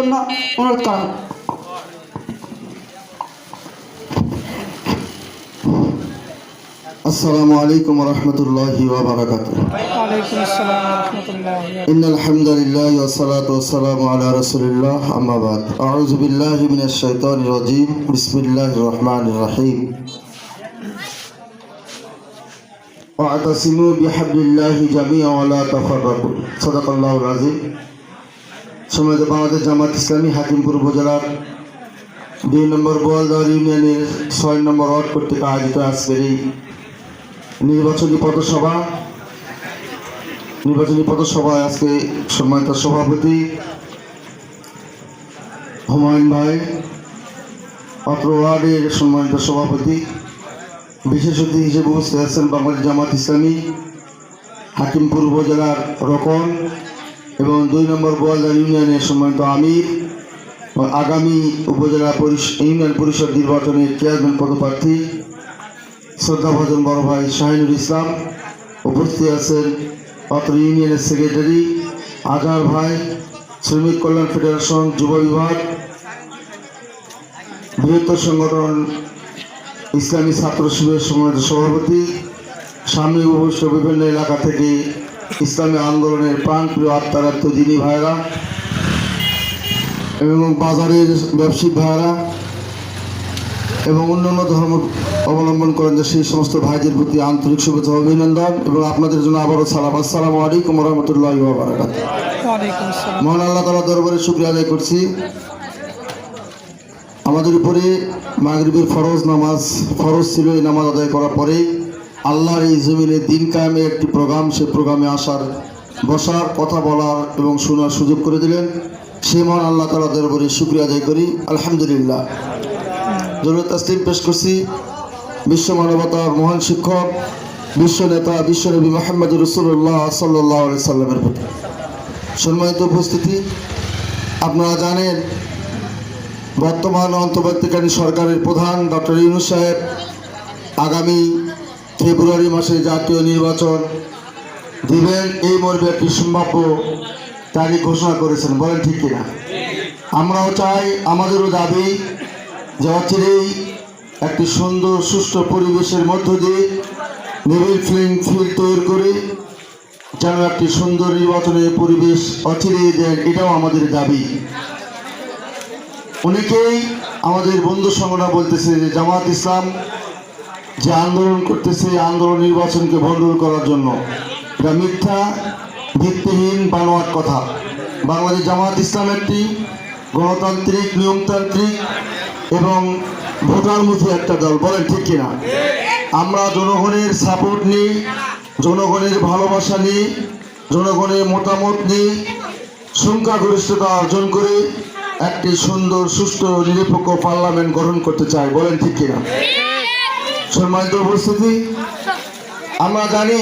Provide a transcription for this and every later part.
জন্য অনুরোধ করা হলো। السلام عليكم ورحمة الله وبركاته ওয়ালাইকুম আসসালাম রহমতুল্লাহ إن الحمد لله والصلاة والسلام على رسول الله أما بعد أعوذ بالله من الشيطان الرجيم بسم الله الرحمن الرحيم واعتصموا بحبل الله جميعا ولا تفرقوا صدق الله العظيم সমাজ বাংলাদেশ জামাত ইসলামী হাকিমপুর উপজেলার দুই নম্বর বোয়ালদার ইউনিয়নের ছয় নম্বর ওয়ার্ড কর্তৃক আয়োজিত আজকের এই নির্বাচনী পথসভা। নির্বাচনী পথসভায় আজকে সম্মানিত সভাপতি হুমায়ুন ভাই, অত্র ওয়ার্ডের সম্মানিত সভাপতি, বিশেষ অতিথি হিসেবে উপস্থিত আছেন বাংলাদেশ জামাত ইসলামী হাকিমপুর উপজেলার রকন এবং দুই নম্বর বোয়ালদার ইউনিয়নের সম্মানিত আমির আগামী উপজেলা ইউনিয়ন পরিষদ নির্বাচনের চেয়ারম্যান পদপ্রার্থী শ্রদ্ধাভাজন বড় ভাই শাহিনুর ইসলাম উপস্থিত আছেন অত্র ইউনিয়নের সেক্রেটারি আজহার ভাই, শ্রমিক কল্যাণ ফেডারেশন, যুব বিভাগ, বৃহত্তর সংগঠন, ইসলামী ছাত্র শিবিরের সম্মানিত সভাপতি, সামনে উপস্থিত বিভিন্ন এলাকা থেকে ইসলামী আন্দোলনের প্রাণপ্রিয় আত্মারাত্ম দিনী ভাইরা এবং বাজারের ব্যবসায়িক ভাইরা এবং অন্যান্য ধর্ম অবলম্বন করেন যে সেই সমস্ত ভাইদের প্রতি আন্তরিক শুভেচ্ছা অভিনন্দন এবং আপনাদের জন্য আবারও সালাম। আসসালামু আলাইকুম রহমতুল্লাহ মহান আল্লাহ তালা দরবারে শুক্রিয়া আদায় করছি। আমাদের উপরে মাগরিবের ফরজ নামাজ ফরজ ছিল এই নামাজ আদায় করার পরে আল্লাহর এই জমিনে দিন কায়েমের একটি প্রোগ্রাম সেই প্রোগ্রামে আসার, বসার, কথা বলার এবং শোনার সুযোগ করে দিলেন। সে মহান আল্লাহ তালা দরবারে শুক্রিয়া আদায় করি। আলহামদুলিল্লাহ। জরুরত তাসলিম পেশ করছি। বিশ্ব মানবতার মহান শিক্ষক, বিশ্ব নেতা বিশ্বনবী মোহাম্মদ রসুল্লাহ সাল্লাহ সাল্লামের প্রতি। সম্মানিত উপস্থিতি, আপনারা জানেন, বর্তমান অন্তর্বর্তীকালীন সরকারের প্রধান ডক্টর ইউনুস সাহেব আগামী ফেব্রুয়ারি মাসে জাতীয় নির্বাচন দিবেন, এই মর্মে একটি সম্ভাব্য তারিখ ঘোষণা করেছেন, বলেন ঠিক কিনা? আমরাও চাই, আমাদেরও দাবি যে অচিরেই একটি সুন্দর, সুষ্ঠু পরিবেশের মধ্য দিয়ে নিবিড় ফিল্ম ফিল্ড তৈরি করে যেন একটি সুন্দর নির্বাচনের পরিবেশ অচিরেই দেন, এটাও আমাদের দাবি। অনেকেই আমাদের বন্ধু সংগঠন বলতেছে যে জামাত ইসলাম যে আন্দোলন করতেছে আন্দোলন নির্বাচনকে ভণ্ডুল করার জন্য। এটা মিথ্যা, ভিত্তিহীন বানোয়ার কথা। বাংলাদেশ জামাত ইসলাম একটি গণতান্ত্রিক, নিয়মতান্ত্রিক এবং ভোটারমুখী একটা দল, বলেন ঠিক কিনা? আমরা জনগণের সাপোর্ট নিই, জনগণের ভালোবাসা নিই, জনগণের মতামত নিই, সংখ্যাগরিষ্ঠতা অর্জন করে একটি সুন্দর, সুষ্ঠু, নিরপেক্ষ পার্লামেন্ট গঠন করতে চাই, বলেন ঠিক কিনা? সম্মানিত উপস্থিতি, আমরা জানি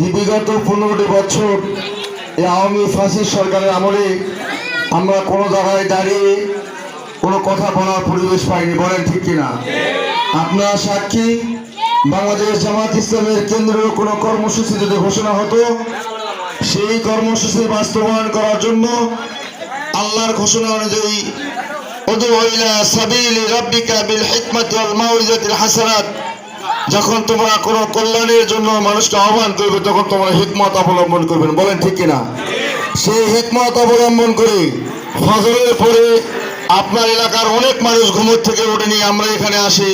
যে বিগত পনেরোটি বছর এই আওয়ামী ফাঁসির সরকারের আমলে আমরা কোনো জায়গায় দাঁড়িয়ে কোনো কথা বলার পরিবেশ পাইনি, বলেন ঠিক কিনা? আপনার সাক্ষী, বাংলাদেশ জামাত ইসলামের কেন্দ্রীয় কোনো কর্মসূচি যদি ঘোষণা হতো, সেই কর্মসূচি বাস্তবায়ন করার জন্য আল্লাহর ঘোষণা অনুযায়ী যখন তোমরা কোনো কল্যাণের জন্য মানুষকে আহ্বান করবে, তখন তোমরা হিকমত অবলম্বন করবেন বলেন ঠিক কিনা? সেই হিকমত অবলম্বন করে ফজরের পরে আপনার এলাকার অনেক মানুষ ঘুমোর থেকে ওঠেনি আমরা এখানে আসি।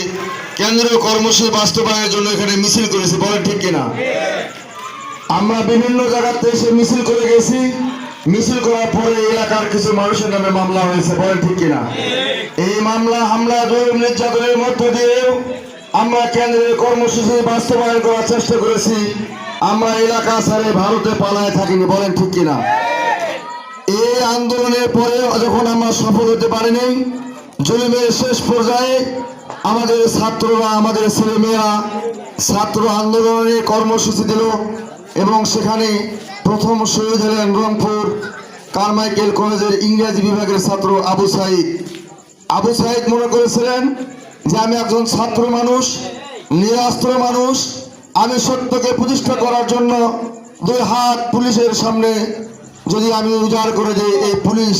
কেন্দ্রীয় কর্মসূচি বাস্তবায়নের জন্য এখানে মিছিল করেছি। বলেন ঠিক কিনা? আমরা বিভিন্ন জায়গাতে এসে মিছিল করে গেছি। মিছিল করার পরে এলাকার কিছু মানুষের নামে মামলা হয়েছে, বলেন ঠিক কিনা? এই মামলা, হামলা জরুরি নির্যাতনের মধ্য দিয়েও আমরা কেন্দ্রের কর্মসূচি বাস্তবায়ন করার চেষ্টা করেছি। আমরা এলাকা ছেড়ে ভারতে পালায় থাকিনি, বলেন ঠিক কিনা? এই আন্দোলনের পরে যখন আমরা সফল হতে পারিনি, জুলুমের শেষ পর্যায়ে আমাদের ছাত্ররা, আমাদের ছেলেমেয়েরা ছাত্র আন্দোলনের কর্মসূচি দিল। এবং সেখানে প্রথম শহীদ হলেন রংপুর কারমাইকেল কলেজের ইংরেজি বিভাগের ছাত্র আবু সাইদ। আবু সাইদ মনে করেছিলেন যে আমি একজন ছাত্র মানুষ, নিরাস্ত্র মানুষ, আমি সত্যকে প্রতিষ্ঠা করার জন্য দুই হাত পুলিশের সামনে যদি আমি উজাড় করে দিই এই পুলিশ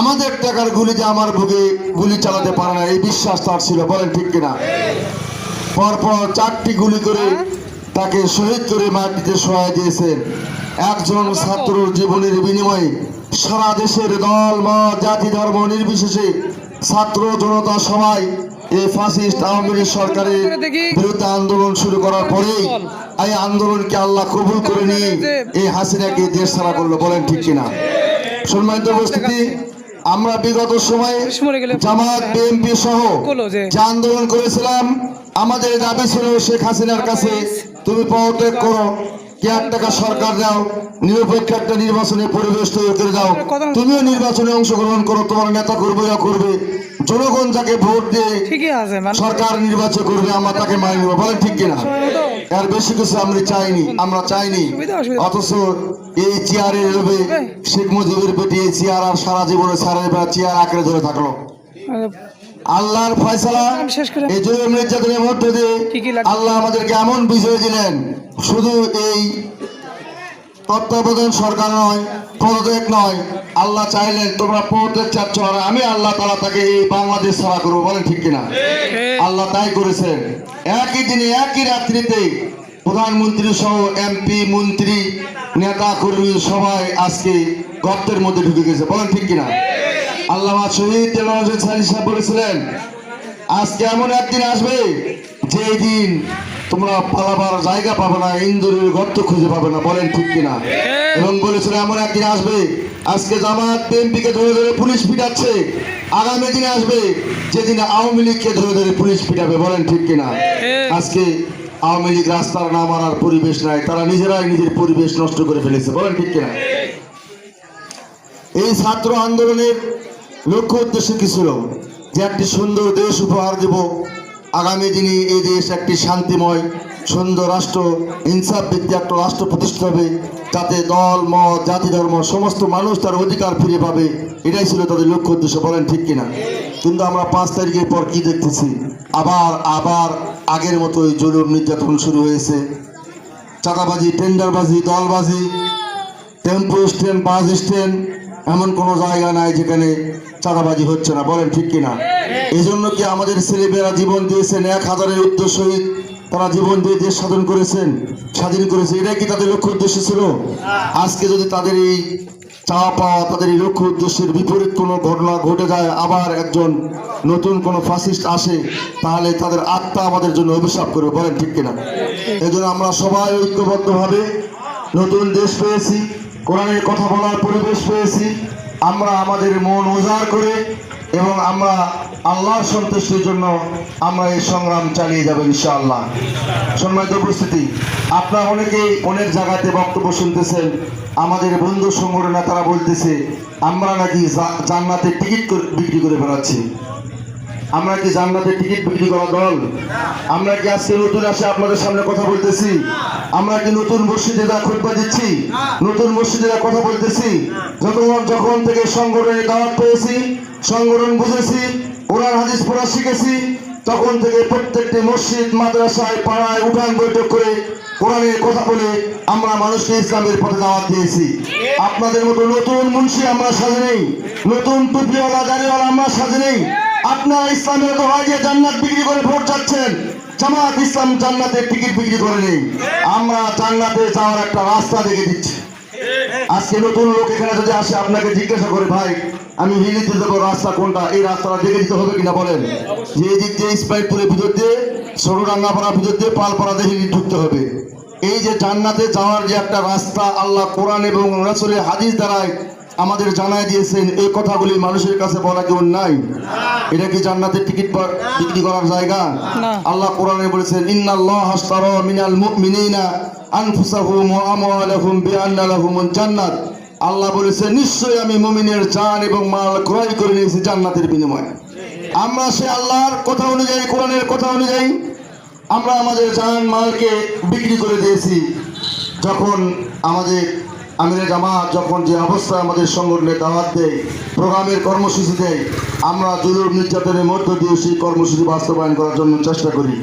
আমাদের টাকার গুলিতে আমার বুকে গুলি চালাতে পারে না, এই বিশ্বাস তার ছিল, বলেন ঠিক কিনা? পরপর চারটি গুলি করে তাকে শহীদ করে মাটিতে সহায় দিয়েছেন। একজন ছাত্রর জীবনের বিনিময়ে সারা দেশের দল মত জাতি ধর্ম নির্বিশেষে ছাত্র জনতা সবাই এই ফাসিস্ট আওয়ামী লীগ সরকারের বিরুদ্ধে আন্দোলন শুরু করার পরেই এই আন্দোলনকে আল্লাহ কবুল করে নিয়ে এই হাসিনাকে দেশ ছাড়া করল বলেন ঠিক কিনা? সম্মানিত উপস্থিতি আমরা বিগত সময়ে জামাত বিএনপি সহ বলো যে। যে আন্দোলন করেছিলাম আমাদের দাবি ছিল শেখ হাসিনার কাছে তুমি পদত্যাগ করো কেয়ারটাকা সরকার দাও নিরপেক্ষ একটা নির্বাচনের পরিবেশ তৈরি করে দাও। তুমিও নির্বাচনে অংশগ্রহণ করো তোমার নেতা করবে বা করবে। জনগণ যাকে ভোট দিয়ে মানে সরকার নির্বাচন করবে আমরা তাকে মানি নেব। বলেন ঠিক কিনা? এর বেশি কিছু আমরা চাইনি আমরা চাইনি। অথচ এই চেয়ারের লোভে শেখ মুজিবের পেটে এই চেয়ার আর সারা জীবনে বেলা চেয়ার আঁকড়ে ধরে থাকল। আল্লাহর ফয়সালা এই জুলুম নির্যাতনের মধ্য দিয়ে? আল্লাহ আমাদেরকে এমন বিজয় দিলেন শুধু এই তত্ত্বাবধান সরকার নয় পদত্যাগ নয় আল্লাহ চাইলেন তোমরা পদত্যাগ চাচ্ছ আর আমি আল্লাহ তালা তাকে এই বাংলাদেশ ছাড়া করব বলেন ঠিক কিনা? আল্লাহ তাই করেছেন। একই দিনে একই রাত্রিতে প্রধানমন্ত্রী সহ এমপি মন্ত্রী নেতা কর্মী সবাই আজকে গর্তের মধ্যে ঢুকে গেছে বলেন ঠিক কিনা? আল্লাহ শহীদ দেলোয়ার হোসেন সালি সাহেব বলেছিলেন, আজকে এমন একদিন আসবে যে দিন তোমরা পালাবার জায়গা পাবে না, ইন্দুরের গর্ত খুঁজে পাবে না, বলেন ঠিক কিনা? এবং বলেছিল এমন একদিন আসবে, আজকে জামাত বিএনপিকে ধরে ধরে পুলিশ পিটাচ্ছে, আগামী দিনে আসবে যেদিন আওয়ামী লীগকে ধরে ধরে পুলিশ পিটাবে, বলেন ঠিক কিনা? আজকে আওয়ামী লীগ রাস্তার নামার আর পরিবেশ নাই, তারা নিজেরাই নিজের পরিবেশ নষ্ট করে ফেলেছে, বলেন ঠিক কিনা? এই ছাত্র আন্দোলনের লক্ষ্য উদ্দেশ্য কি ছিল? যে একটি সুন্দর দেশ উপহার দেব। আগামী দিনে এই দেশ একটি শান্তিময়, সুন্দর রাষ্ট্র, ইনসাফ ভিত্তিক একটা রাষ্ট্র প্রতিষ্ঠা হবে। যাতে দল, মত, জাতি, ধর্ম, সমস্ত মানুষ তার অধিকার ফিরে পাবে। এটাই ছিল তাদের লক্ষ্য উদ্দেশ্য, বলেন ঠিক কিনা? কিন্তু আমরা পাঁচ তারিখের পর কি দেখতেছি? আবার আবার আগের মতোই জরুর নির্যাতন শুরু হয়েছে। চাঁদাবাজি, টেন্ডারবাজি, দলবাজি টেম্পো স্ট্যান্ড বাস স্ট্যান্ড, এমন কোনো জায়গা নাই যেখানে চাঁদাবাজি হচ্ছে না বলেন ঠিক কিনা? এই জন্য কি আমাদের ছেলেমেয়েরা জীবন দিয়েছেন এক হাজারের উদ্দেশ্য সহিত তারা জীবন দিয়ে দেশ সাধন করেছেন স্বাধীন করেছে এটাই কি তাদের লক্ষ্য উদ্দেশ্য ছিল? আজকে যদি তাদের এই চাওয়া পাওয়া তাদের এই লক্ষ্য উদ্দেশ্যের বিপরীত কোনো ঘটনা ঘটে যায় আবার একজন নতুন কোনো ফাসিস্ট আসে তাহলে তাদের আত্মা আমাদের জন্য অভিশাপ করবে বলেন ঠিক কিনা? এই জন্য আমরা সবাই ঐক্যবদ্ধভাবে নতুন দেশ পেয়েছি কোরআনের কথা বলার পরিবেশ পেয়েছি আমরা আমাদের মন উজাড় করে এবং আমরা আল্লাহর সন্তুষ্টির জন্য আমরা এই সংগ্রাম চালিয়ে যাব আল্লাহ সম্মানিত উপস্থিতি, আপনারা অনেকেই অনেক জায়গাতে বক্তব্য শুনতেছেন, আমাদের বন্ধু সংগঠনে তারা বলতেছে, আমরা নাকি জান্নাতে টিকিট করে- বিক্রি করে বেড়াচ্ছি। আমরা কি জান্নাতের টিকিট বিক্রি করা দল? আমরা কি আজকে নতুন আসে আপনাদের সামনে কথা বলতেছি? আমরা কি নতুন মসজিদে যা খুতবা দিচ্ছি, নতুন মসজিদে যা কথা বলতেছি যখন যখন থেকে সংগঠনে দাওয়াত পেয়েছি, সংগঠন বুঝেছি, কোরআন, হাদিস পড়া শিখেছি, তখন থেকে প্রত্যেকটি মসজিদ, মাদ্রাসায়, পাড়ায় উঠান বৈঠক করে কোরআনের কথা বলে আমরা মানুষকে ইসলামের পথে দাওয়াত দিয়েছি। আপনাদের মতো নতুন মুন্সি আমরা সাজে নেই, নতুন টুপিওয়ালা দাড়িওয়ালা আমরা সাজে নেই আপনারা ইসলামের দোহাই দিয়ে জান্নাত বিক্রি করে ভোট চাচ্ছেন। জামাত ইসলাম জান্নাতের টিকিট বিক্রি করে নেই। আমরা জান্নাতে যাওয়ার একটা রাস্তা দেখে দিচ্ছি। আজকে নতুন লোক এখানে যদি আসে, আপনাকে জিজ্ঞাসা করে, ভাই, আমি হিলিতে দেবো রাস্তা কোনটা? এই রাস্তাটা দেখে দিতে হবে কিনা বলেন? যে দিক দিয়ে স্পাইটপুরের ভিতর দিয়ে, সরুরাঙ্গাপাড়ার ভিতর দিয়ে, পালপাড়াতে হিলি ঢুকতে হবে। এই যে জান্নাতে যাওয়ার যে একটা রাস্তা আল্লাহ কোরআন এবং রাসুলের হাদিস দ্বারাই আমাদের জানাই দিয়েছেন এই কথাগুলি মানুষের কাছে বলা কেউ নাই। এটা কি জান্নাতের টিকিট বিক্রি করার জায়গা? আল্লাহ কোরআনে বলেছেন ইন্নাল্লাহ হাসতারা মিনাল মুমিনিনা আনফুসাহুম ওয়া আমওয়ালাহুম বিআন্না লাহুমুল জান্নাত। আল্লাহ বলেছেন নিশ্চয়ই আমি মুমিনের জান এবং মাল ক্রয় করে নিয়েছি জান্নাতের বিনিময়ে। আমরা সে আল্লাহর কথা অনুযায়ী কোরআনের কথা অনুযায়ী আমরা আমাদের জান মালকে বিক্রি করে দিয়েছি। যখন আমাদের আমিরে জামাত, যখন যে অবস্থায় আমাদের সংগঠনে দাওয়াত দেয়, প্রোগ্রামের কর্মসূচি দেয়, আমরা জুলুম নির্যাতনের মধ্য দিয়ে সেই কর্মসূচি বাস্তবায়ন করার জন্য চেষ্টা করি।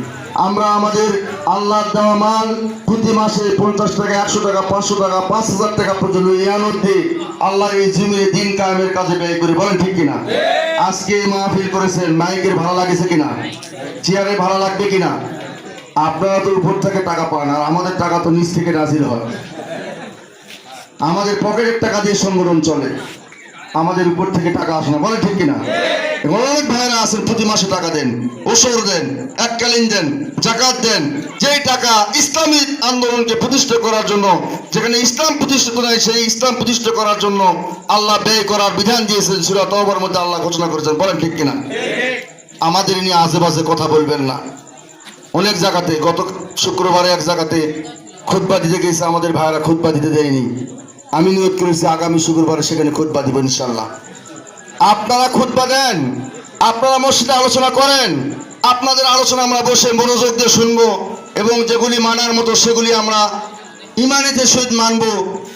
আমরা আমাদের আল্লাহ দেওয়া মাল প্রতি মাসে পঞ্চাশ টাকা, একশো টাকা, পাঁচশো টাকা, পাঁচ হাজার টাকা পর্যন্ত ইয়ানত দিয়ে আল্লাহর এই জিমে দিন কায়েমের কাজে ব্যয় করি, বলেন ঠিক কিনা? আজকে মাহফিল করেছেন, মাইকের ভালো লাগেছে কিনা? চেয়ারে ভালো লাগবে কিনা? আপনারা তো উপর থেকে টাকা পান, আর আমাদের টাকা তো নিচ থেকে নাজিল হয়। আমাদের পকেটের টাকা দিয়ে সংগঠন চলে। আমাদের উপর থেকে টাকা আসে না। বলে ঠিক কিনা? এবং অনেক ভাইরা আছেন, প্রতি মাসে টাকা দেন ওসর দেন, এককালীন দেন, জাকাত দেন। যেই টাকা ইসলামী আন্দোলনকে প্রতিষ্ঠা করার জন্য, যেখানে ইসলাম প্রতিষ্ঠিত নয় সেই ইসলাম প্রতিষ্ঠা করার জন্য আল্লাহ ব্যয় করার বিধান দিয়েছেন সুরা তহবার মধ্যে আল্লাহ ঘোষণা করেছেন। বলেন ঠিক কিনা? আমাদের নিয়ে বাজে কথা বলবেন না। অনেক জায়গাতে, গত শুক্রবারে এক জায়গাতে খুতবা দিতে গেছে, আমাদের ভাইরা খুতবা দিতে দেয়নি। আমি নিয়োগ করেছি আগামী শুক্রবারে, সেখানে খুতবা দিব ইনশাল্লাহ আপনারা খুতবা দেন, আপনারা মসজিদে আলোচনা করেন, আপনাদের আলোচনা আমরা বসে মনোযোগ দিয়ে শুনব এবং যেগুলি মানার মতো সেগুলি আমরা ইমানিতে সহিত মানবো,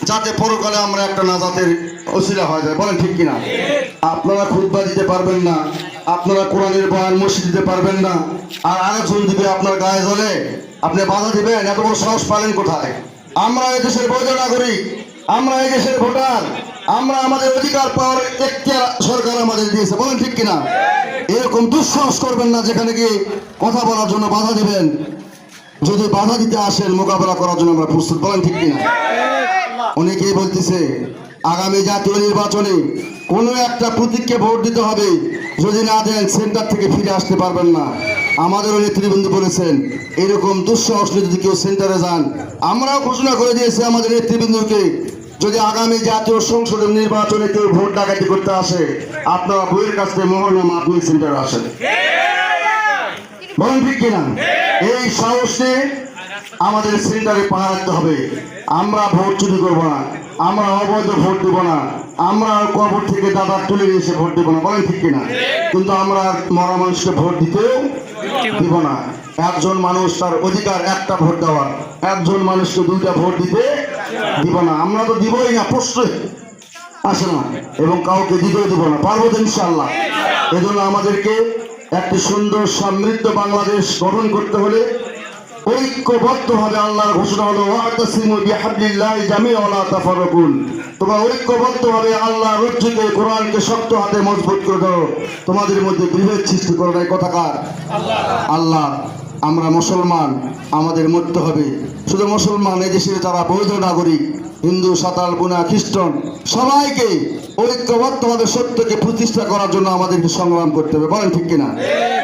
যাতে পরকালে আমরা একটা নাজাতের অসিলা হয়ে যায় বলেন ঠিক কিনা? আপনারা খুতবা দিতে পারবেন না, আপনারা কোরআনের বয়ান মসজিদ দিতে পারবেন না, আর আরেকজন দিবে আপনার গায়ে জ্বলে আপনি বাধা দিবেন, এত বড় সাহস পালেন কোথায়? আমরা এই দেশের বৈধ নাগরিক আমরা এই দেশের ভোটার, আমরা আমাদের অধিকার পাওয়ার এখতিয়ার সরকার আমাদের দিয়েছে, বলেন ঠিক কিনা? এরকম দুঃসাহস করবেন না যেখানে গিয়ে কথা বলার জন্য বাধা দিবেন। যদি বাধা দিতে আসেন, মোকাবেলা করার জন্য আমরা প্রস্তুত, বলেন ঠিক কিনা? অনেকেই বলতেছে, আগামী জাতীয় নির্বাচনে কোনো একটা প্রতীককে ভোট দিতে হবে, যদি না দেন সেন্টার থেকে ফিরে আসতে পারবেন না। আমাদেরও নেতৃবৃন্দ বলেছেন, এরকম দুঃসাহস যদি কেউ সেন্টারে যান, আমরাও ঘোষণা করে দিয়েছি আমাদের নেতৃবৃন্দকে যদি আগামী জাতীয় সংসদের নির্বাচনে কেউ ভোট ডাকাতি করতে আসে, আপনারা বইয়ের কাছ থেকে মোহরনামা আপনি সেন্টারে আসেন। বলেন ঠিক কিনা? এই সাহস আমাদের সেন্টারে পাহা রাখতে হবে। আমরা ভোট চুরি করব না, আমরা অবৈধ ভোট দেবো না, আমরা কবর থেকে দাদা তুলে নিয়ে এসে ভোট দেবো না। বলেন ঠিক কিনা? কিন্তু আমরা মরা মানুষকে ভোট দিতেও দিব না। একজন মানুষ তার অধিকার একটা ভোট দেওয়ার একজন মানুষকে দুইটা ভোট দিতে দিব না, আমরা তো দিবই না, প্রশ্রয়। আসে না, এবং কাউকে দিতেও দিব না, পারব তো ইনশাল্লাহ এজন্য আমাদেরকে একটি সুন্দর সমৃদ্ধ বাংলাদেশ গঠন করতে হলে ঐক্যবদ্ধভাবে আল্লাহর ঘোষণা হলো তোমরা ঐক্যবদ্ধভাবে আল্লাহর রজ্জুকে কোরআনকে শক্ত হাতে মজবুত করে দাও। তোমাদের মধ্যে বিভেদ সৃষ্টি করো না কথাকার আল্লাহ। আমরা মুসলমান আমাদের মরতে হবে। শুধু মুসলমান এই দেশের যারা বৈধ নাগরিক হিন্দু সাঁতাল বুনা খ্রিস্টান সবাইকে ঐক্যবদ্ধভাবে সত্যকে প্রতিষ্ঠা করার জন্য আমাদেরকে সংগ্রাম করতে হবে। বলেন ঠিক কিনা?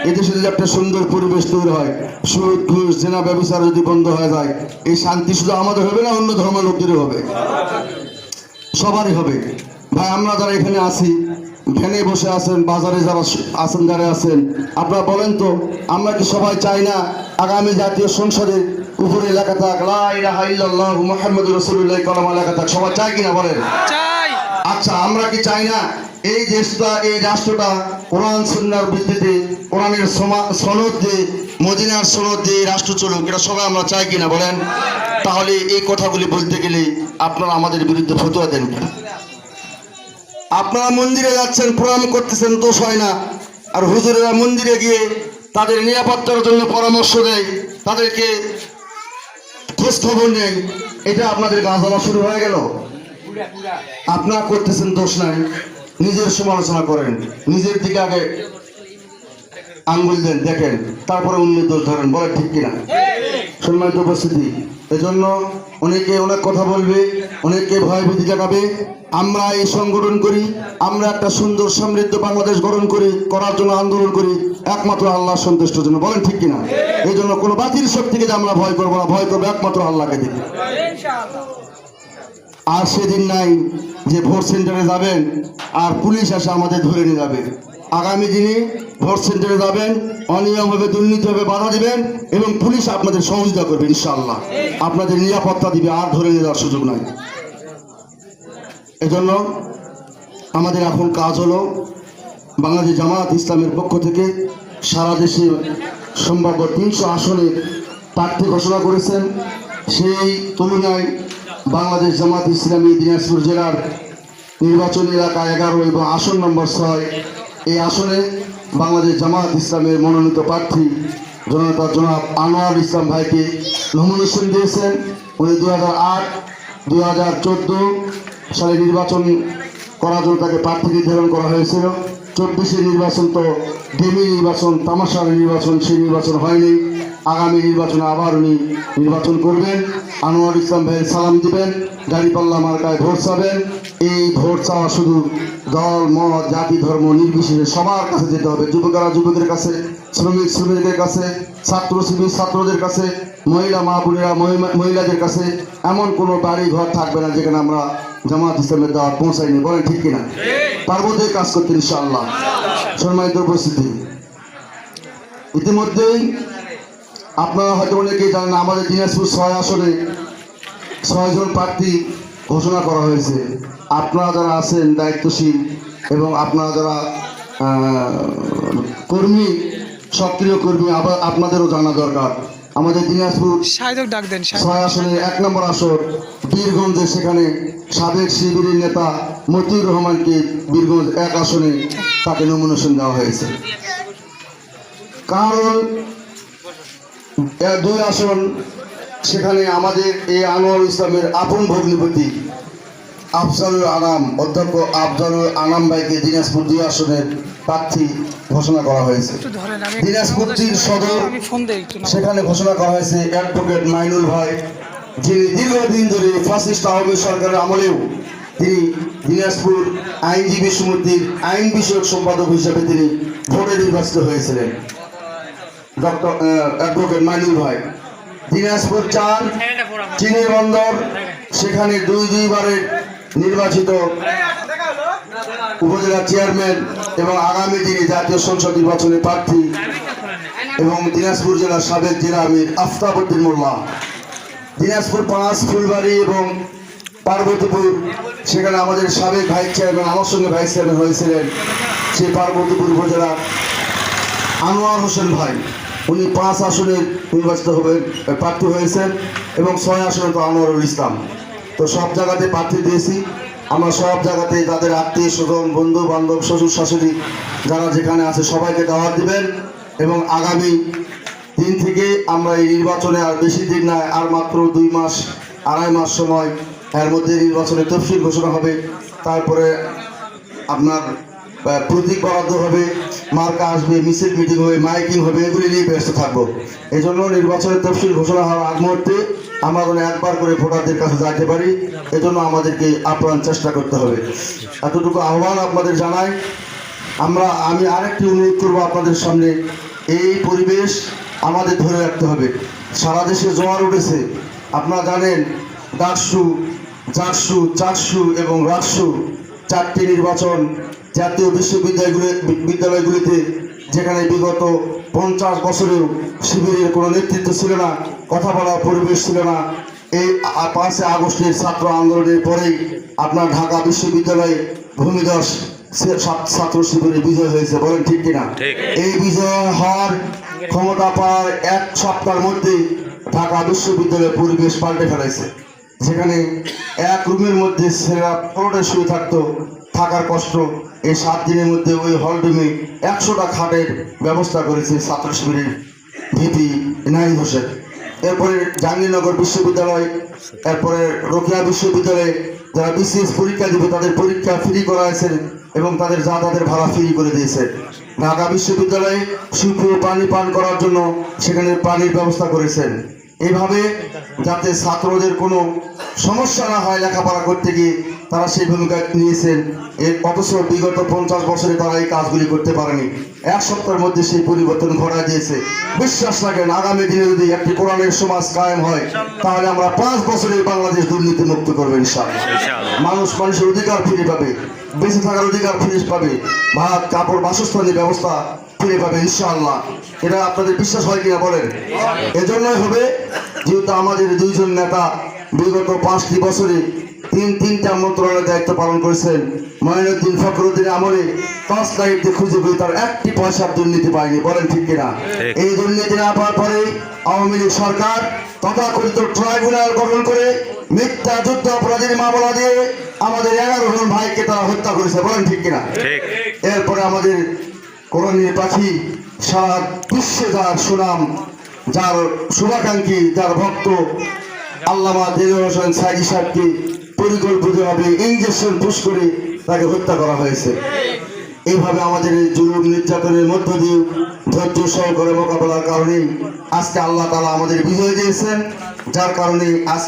এদেশে যদি একটা সুন্দর পরিবেশ তৈরি হয় সুদ ঘুষ জেনা ব্যবসার যদি বন্ধ হয়ে যায় এই শান্তি শুধু আমাদের হবে না অন্য ধর্মের লোকদেরও হবে? সবারই হবে। ভাই আমরা যারা এখানে আছি ভ্যানে বসে আছেন বাজারে যারা আছেন যারা আছেন আপনারা বলেন তো আমরা কি সবাই চাই না আগামী জাতীয় সংসদে উপরে লেখা থাক লা ইলাহা ইল্লাল্লাহ মুহাম্মাদুর রাসূলুল্লাহ কলমা লেখা থাক সবাই চাই কিনা বলেন? আচ্ছা আমরা কি চাই না এই দেশটা এই রাষ্ট্রটা কোরআন সুন্নার ভিত্তিতে কোরআনের সনদ দিয়ে মদিনার সনদ দিয়ে এই রাষ্ট্র চলুক এটা সবাই আমরা চাই কিনা বলেন? তাহলে এই কথাগুলি বলতে গেলে আপনারা আমাদের বিরুদ্ধে ফতোয়া দেন? আপনারা মন্দিরে যাচ্ছেন, প্রণাম করতেছেন, দোষ হয় না। আর হুজুরেরা মন্দিরে গিয়ে তাদের নিরাপত্তার জন্য পরামর্শ দেয়, তাদেরকে খোঁজ খবর নেই এটা আপনাদের গা শুরু হয়ে গেল। আপনারা করতেছেন দোষ নাই, নিজের সমালোচনা করেন। নিজের দিকে আগে আঙ্গুল দেন, দেখেন, তারপরে অন্য দোষ ধরেন বলে ঠিক কিনা? সম্মানিত উপস্থিতি। এজন্য অনেকে অনেক কথা বলবে, অনেকে ভয় ভীতি দেখাবে আমরা এই সংগঠন করি, আমরা একটা সুন্দর সমৃদ্ধ বাংলাদেশ গঠন করি, করার জন্য আন্দোলন করি, একমাত্র আল্লাহ সন্তুষ্টের জন্য। বলেন ঠিক কিনা? এই জন্য কোনো বাতিল শক্তিকে যে আমরা ভয় করব না, ভয় করব একমাত্র আল্লাহকে দিকে আর সেদিন নাই যে ভোট সেন্টারে যাবেন, আর পুলিশ এসে আমাদের ধরে নিয়ে যাবে। আগামী দিনে ভোট সেন্টারে যাবেন, অনিয়মভাবে, দুর্নীতিভাবে বাধা দিবেন এবং পুলিশ আপনাদের সহযোগিতা করবে ইনশাল্লাহ আপনাদের নিরাপত্তা দিবে, আর ধরে নিয়ে যাওয়ার সুযোগ নাই। এজন্য আমাদের এখন কাজ হলো বাংলাদেশ জামাত ইসলামের পক্ষ থেকে সারা দেশে সম্ভাব্য তিনশো আসনে প্রার্থী ঘোষণা করেছেন। সেই তুলনায় বাংলাদেশ জামাত ইসলামী দিনাজপুর জেলার নির্বাচনী এলাকা এগারো এবং আসন নম্বর ছয় এই আসনে বাংলাদেশ জামায়াত ইসলামের মনোনীত প্রার্থী জনতা জনাব আনোয়ার ইসলাম ভাইকে নমিনেশন দিয়েছেন। উনি দু হাজার আট দু হাজার চোদ্দ সালে নির্বাচন করার জন্য তাকে প্রার্থী নির্ধারণ করা হয়েছিল। চব্বিশে নির্বাচন তো ডেমি নির্বাচন, তামাশার নির্বাচন, সেই নির্বাচন হয়নি। আগামী নির্বাচনে আবার উনি নির্বাচন করবেন। আনোয়ার ইসলাম ভাইয়ের সালাম দিবেন। দাঁড়িপাল্লা মার্কায় ভোট চাবেন। এই ভোট চাওয়া শুধু দল, মত, জাতি, ধর্ম নির্বিশেষে সবার কাছে যেতে হবে। যুবকেরা যুবকদের কাছে, শ্রমিক শ্রমিকদের কাছে, ছাত্র শ্রমিক ছাত্রদের কাছে, মহিলা, মা, বোনেরা মহিলাদের কাছে এমন কোনো বাড়ি ঘর থাকবে না যেখানে আমরা জামাত ইসলামের দাওয়াত পৌঁছায়নি বলেন ঠিক কিনা? পারব তো এই কাজ করতে ইনশাআল্লাহ। সম্মানিত উপস্থিতি ইতিমধ্যেই আপনারা হয়তো অনেকেই জানেন আমাদের দিনাজপুর ছয় আসনে ছয়জন প্রার্থী ঘোষণা করা হয়েছে। আপনারা যারা আছেন দায়িত্বশীল এবং আপনারা যারা কর্মী সক্রিয় কর্মী আবার আপনাদেরও জানা দরকার। আমাদের দিনাজপুর সাহেদক ডাক দেন ছয় আসনের এক নম্বর আসর বীরগঞ্জে সেখানে সাবেক শিবিরের নেতা মতিউর রহমানকে বীরগঞ্জ এক আসনে তাকে নমিনেশন দেওয়া হয়েছে। কারণ দুই আসন সেখানে আমাদের এই আনোয়ার ইসলামের আপন ভগ্নিপতি আফজালুল আনাম অধ্যক্ষ আফজালুল আনাম ভাইকে দিনাজপুর দুই আসনের প্রার্থী ঘোষণা করা হয়েছে। দিনাজপুর তিন সদর সেখানে ঘোষণা করা হয়েছে অ্যাডভোকেট মাইনুল ভাই যিনি দীর্ঘদিন ধরে ফাসিস্ট আওয়ামী সরকারের আমলেও তিনি দিনাজপুর আইনজীবী সমিতির আইন বিষয়ক সম্পাদক হিসেবে তিনি ভোটে নির্বাচিত হয়েছিলেন। ডক্টর অ্যাডভোকেট মাইনুল ভাই দিনাজপুর চার চিনি বন্দর সেখানে দুই দুইবারের নির্বাচিত উপজেলা চেয়ারম্যান এবং আগামী দিনে জাতীয় সংসদ নির্বাচনে প্রার্থী এবং দিনাজপুর জেলার সাবেক জেলা আমির আফতাবুদ্দিন মোল্লা। দিনাজপুর, পাঁচ, ফুলবাড়ি এবং পার্বতীপুর, সেখানে আমাদের সাবেক ভাইস চেয়ারম্যান, আমার সঙ্গে ভাইস চেয়ারম্যান হয়েছিলেন সেই পার্বতীপুর উপজেলার আনোয়ার হোসেন ভাই। উনি পাঁচ আসনে নির্বাচিত হবেন, প্রার্থী হয়েছেন এবং ছয় আসনে তো আনোয়ারুল ইসলাম। তো সব জায়গাতে প্রার্থী দিয়েছি। আমরা সব জায়গাতে যাদের আত্মীয় স্বজন, বন্ধু বান্ধব, শ্বশুর শাশুড়ি যারা যেখানে আছে সবাইকে দাওয়াত দিবেন এবং আগামী দিন থেকে আমরা এই নির্বাচনে আর বেশি দিন না, আর মাত্র দুই মাস, আড়াই মাস সময় এর মধ্যে নির্বাচনের তফসিল ঘোষণা হবে। তারপরে আপনার প্রতীক বরাদ্দ হবে। মার্কা আসবে, মিছিল, মিটিং হবে, মাইকিং হবে, এগুলি নিয়ে ব্যস্ত থাকব। এই জন্য নির্বাচনের তফসিল ঘোষণা হওয়ার আগ মুহূর্তে আমরা যেন একবার করে ভোটারদের কাছে যাইতে পারি, এজন্য আমাদেরকে আপ্রাণ চেষ্টা করতে হবে। এতটুকু আহ্বান আপনাদের জানাই। আমরা, আমি আরেকটি অনুরোধ করব আপনাদের সামনে, এই পরিবেশ আমাদের ধরে রাখতে হবে। সারা দেশে জোয়ার উঠেছে। আপনারা জানেন, ডাকসু, জাকসু, চাকসু এবং রাকসু চারটি নির্বাচন জাতীয় বিশ্ববিদ্যালয়গুলি বিদ্যালয়গুলিতে যেখানে বিগত পঞ্চাশ বছরেও শিবিরের কোনো নেতৃত্ব ছিল না কথা বলার পরিবেশ ছিল না এই পাঁচই আগস্টের ছাত্র আন্দোলনের পরেই আপনার ঢাকা বিশ্ববিদ্যালয়ে ভূমিদস ছাত্র- ছাত্র শিবিরে বিজয় হয়েছে বলেন ঠিক কিনা। এই বিজয় হওয়ার ক্ষমতা পাওয়ার এক সপ্তাহের মধ্যে ঢাকা বিশ্ববিদ্যালয়ের পরিবেশ পাল্টে ফেলাইছে যেখানে এক রুমের মধ্যে ছেলেরা পুরোটা শুয়ে থাকতো থাকার কষ্ট এই সাত দিনের মধ্যে ওই হল রুমে একশোটা খাটের ব্যবস্থা করেছে ছাত্র শিবিরের ভিপি ইনাহিম হোসেন। এরপরে জাহাঙ্গীরনগর বিশ্ববিদ্যালয়, এরপরে রোকেয়া বিশ্ববিদ্যালয়ে যারা বিসিএস পরীক্ষা দিবে, তাদের পরীক্ষা ফ্রি করা হয়েছে এবং তাদের যা যাতায়াতের ভাড়া ফ্রি করে দিয়েছে। ঢাকা বিশ্ববিদ্যালয়ে সুপ্রিয় পানি পান করার জন্য সেখানে পানির ব্যবস্থা করেছেন। এইভাবে যাতে ছাত্রদের কোনো সমস্যা না হয় লেখাপড়া করতে গিয়ে তারা সেই ভূমিকা নিয়েছেন। এর অথচ বিগত পঞ্চাশ বছরে তারা এই কাজগুলি করতে পারেনি। এক সপ্তাহের মধ্যে সেই পরিবর্তন ঘটা দিয়েছে। বিশ্বাস রাখেন আগামী দিনে যদি একটি কোরআনের সমাজ কায়েম হয় তাহলে আমরা পাঁচ বছরে বাংলাদেশ দুর্নীতি মুক্ত করব। মানুষ মানুষের অধিকার ফিরে পাবে বেঁচে থাকার অধিকার ফিরে পাবে ভাত কাপড় বাসস্থানের ব্যবস্থা ফিরে পাবে ইনশাআল্লাহ। এটা আপনাদের বিশ্বাস হয় কিনা বলেন? এজন্যই হবে যেহেতু আমাদের দুইজন নেতা বিগত পাঁচটি বছরে তিন তিনটা মন্ত্রণালয়ের দায়িত্ব পালন করেছেন মহিনুদ্দিন ফখরুদ্দিন আমলে পাঁচ লাইটে খুঁজে পেয়ে তার একটি পয়সার দুর্নীতি পায়নি বলেন ঠিক কিনা? এই দুর্নীতি না পাওয়ার পরে আওয়ামী লীগ সরকার তথাকথিত ট্রাইব্যুনাল গঠন করে মিথ্যা যুদ্ধ অপরাধীর মামলা দিয়ে আমাদের এগারো জন ভাইকে তারা হত্যা করেছে বলেন ঠিক কিনা? এরপরে আমাদের কোরআনের পাখি সারা বিশ্বে যার সুনাম যার শুভাকাঙ্ক্ষী যার ভক্ত আল্লামা দেলোয়ার হোসেন সাইদি সাহেবকে পরিকল্পিতভাবে ইঞ্জেকশন পুশ করে তাকে হত্যা করা হয়েছে। এইভাবে আমাদের এই জুলুম নির্যাতনের মধ্য দিয়ে ধৈর্য সহকারে মোকাবেলার কারণে আজকে আল্লাহ তালা আমাদের বিজয় দিয়েছেন, যার কারণে আজ